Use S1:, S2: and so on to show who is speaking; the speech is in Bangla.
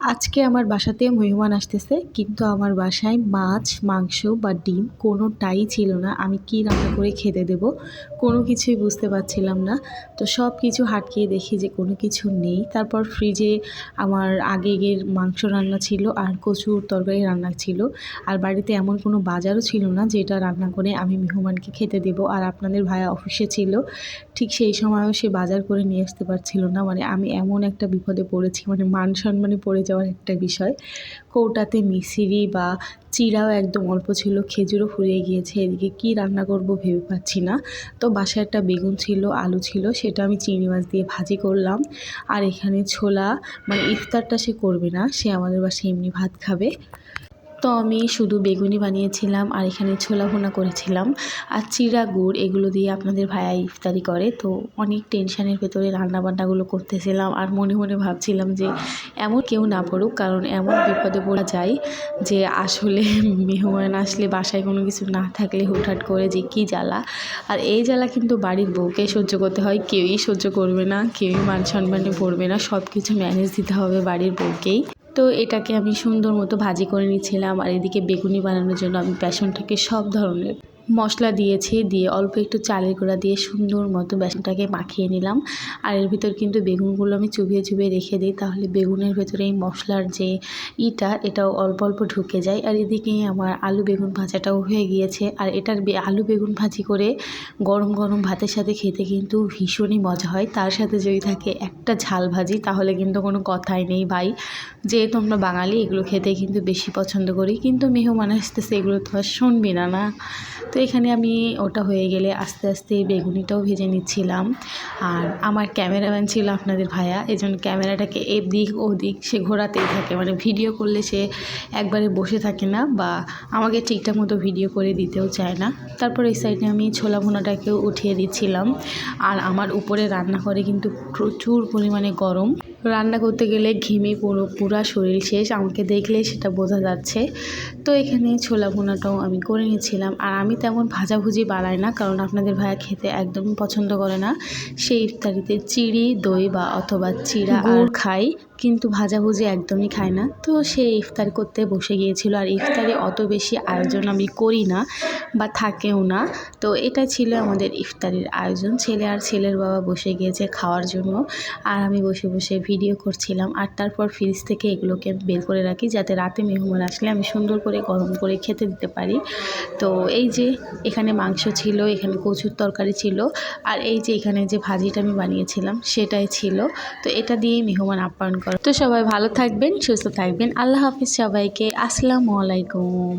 S1: আজকে আমার বাসাতে মেহমান আসতেছে, কিন্তু আমার বাসায় মাছ, মাংস বা ডিম কোনোটাই ছিল না। আমি কি রান্না করে খেতে দেব, কোনো কিছুই বুঝতে পারছিলাম না। তো সব কিছু হাটকিয়ে দেখি যে কোনো কিছু নেই। তারপর ফ্রিজে আমার আগের মাংস রান্না ছিল আর কচুর তরকারি রান্না ছিল। আর বাড়িতে এমন কোনো বাজারও ছিল না যেটা রান্না করে আমি মেহমানকে খেতে দেব। আর আপনাদের ভাইয়া অফিসে ছিল, ঠিক সেই সময়ও সে বাজার করে নিয়ে আসতে পারছিল না। মানে আমি এমন একটা বিপদে পড়েছি মানে মান সম্মানে পড়ে যাওয়ার একটা বিষয়। কৌটাতে মিশিরি বা চিরাও একদম অল্প ছিল, খেজুরও ফুরিয়ে গিয়েছে, এদিকে কি রান্না করব ভেবে পাচ্ছি না। তো বাসায় একটা বেগুন ছিল, আলু ছিল, সেটা আমি চিংড়ি মাছ দিয়ে ভাজি করলাম। আর এখানে ছোলা মানে ইফতারটা সে করবে না, সে আমাদের বাসায় এমনি ভাত খাবে। তো আমি শুধু বেগুনি বানিয়েছিলাম আর এখানে ছোলা ভুনা করেছিলাম আর চিড়া গুড় এগুলো দিয়ে আপনাদের ভাইয়া ইফতারি করে। তো অনেক টেনশানের ভেতরে রান্নাবান্নাগুলো করতেছিলাম আর মনে মনে ভাবছিলাম যে এমন কেউ না পড়ুক কারণ এমন বিপদে পড়া যায় যে আসলে মেহমান আসলে বাসায় কোনো কিছু না থাকলে হুটহাট করে যে কী জ্বালা। আর এই জ্বালা কিন্তু বাড়ির বউকে সহ্য করতে হয়, কেউই সহ্য করবে না, কেউই মান সম্মানে পড়বে না সব কিছু ম্যানেজ দিতে হবে বাড়ির বউকেই। তো এটাকে আমি সুন্দর মতো ভাজি করে নিচ্ছিলাম আর এদিকে বেগুনি বানানোর জন্য আমি বেসনটাকে সব ধরনের। মশলা দিয়েছি, দিয়ে অল্প একটু চালের গুঁড়া দিয়ে সুন্দর মতো বেসনটাকে মাখিয়ে নিলাম। আর এর ভিতর কিন্তু বেগুনগুলো আমি চুবিয়ে চুবিয়ে রেখে দিই, তাহলে বেগুনের ভেতরে এই মশলার যে ইটা, এটাও অল্প অল্প ঢুকে যায়। আর এদিকে আমার আলু বেগুন ভাজাটাও হয়ে গিয়েছে। আর এটার আলু বেগুন ভাজি করে গরম গরম ভাতের সাথে খেতে কিন্তু ভীষণই মজা হয়। তার সাথে যদি থাকে একটা ঝাল ভাজি, তাহলে কিন্তু কোনো কথাই নেই ভাই। যেহেতু আমরা বাঙালি, এগুলো খেতে কিন্তু বেশি পছন্দ করি। কিন্তু মেহমান আসতেছে, এগুলো তো আর শুনবি না না। তো এখানে আমি ওটা হয়ে গেলে আস্তে আস্তে বেগুনিটাও ভেজে নিচ্ছিলাম। আর আমার ক্যামেরাম্যান ছিল আপনাদের ভাইয়া জন্য ক্যামেরাটাকে এদিক ওদিক সে ঘোরাতেই থাকে। মানে ভিডিও করলে সে একবারে বসে থাকে না বা আমাকে ঠিকঠাক মতো ভিডিও করে দিতেও চায় না। তারপর এই সাইডে আমি ছোলা ভুনাটাকেও উঠিয়ে দিচ্ছিলাম। আর আমার উপরে রান্নাঘরে কিন্তু প্রচুর পরিমাণে গরম। রান্না করতে গেলে ঘেমে পুরো পুরা শরীর শেষ আমাকে দেখলে সেটা বোঝা যাচ্ছে। তো এখানে ছোলা ভুনাটাও আমি করে নিয়েছিলাম। আর আমি তেমন ভাজাভুজি বাড়াই না কারণ আপনাদের ভাইয়া খেতে একদমই পছন্দ করে না। সেই ইফতারিতে চিড়ি দই বা অথবা চিড়া আর খাই। কিন্তু ভাজাভুজি একদমই খায় না। তো সে ইফতার করতে বসে গিয়েছিল আর ইফতারে অত বেশি আয়োজন আমি করি না বা থাকেও না। তো এটা ছিল আমাদের ইফতারির আয়োজন। ছেলে আর ছেলের বাবা বসে গিয়েছে খাওয়ার জন্য। আর আমি বসে বসে ভিডিও করছিলাম। আর তারপর ফ্রিজ থেকে এগুলোকে বের করে রাখি যাতে রাতে মেহমান আসলে আমি সুন্দর করে গরম করে খেতে দিতে পারি। তো এই যে এখানে মাংস ছিল, এখানে কচুর তরকারি ছিল। আর এই যে এখানে যে ভাজিটা আমি বানিয়েছিলাম সেটাই ছিল। তো এটা দিয়েই মেহমান আপ্যায়ন করে তো সবাই ভালো থাকবেন সুস্থ থাকবেন। আল্লাহ হাফিজ সবাইকে। আসসালামু আলাইকুম।